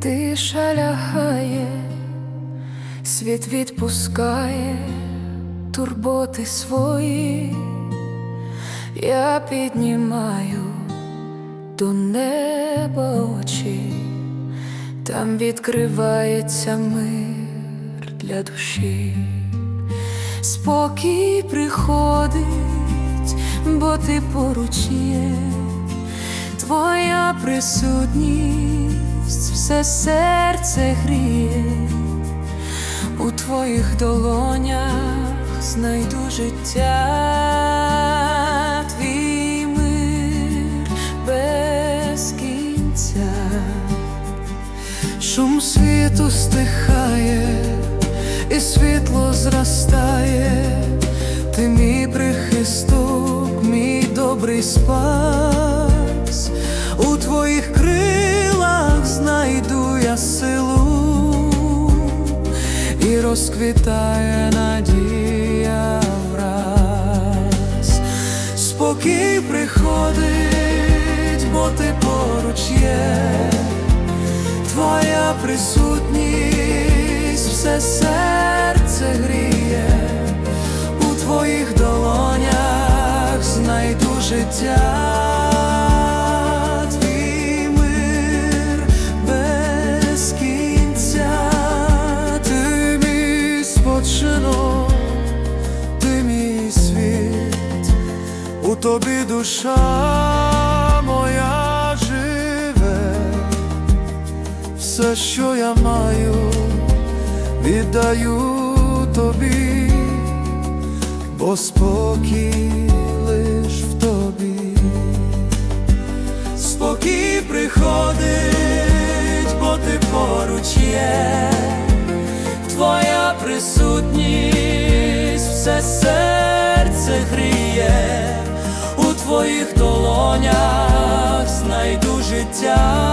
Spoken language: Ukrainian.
тиша лягає, світ відпускає турботи свої, я піднімаю до неба очі, там відкривається мир для душі, спокій приходить, бо ти поруч є, твоя присутність все серце гріє. У твоїх долонях знайду життя, твій мир без кінця. Шум світу стихає, і світло зростає, ти мій прихисток, мій добрий спас, у твоїх крилах силу і розквітає надія враз. Спокій приходить, бо ти поруч є, твоя присутність все серце гріє, у твоїх долонях знайду життя. У тобі душа моя живе, все, що я маю, віддаю тобі, бо спокій лиш в тобі. Спокій приходить, бо ти поруч є, у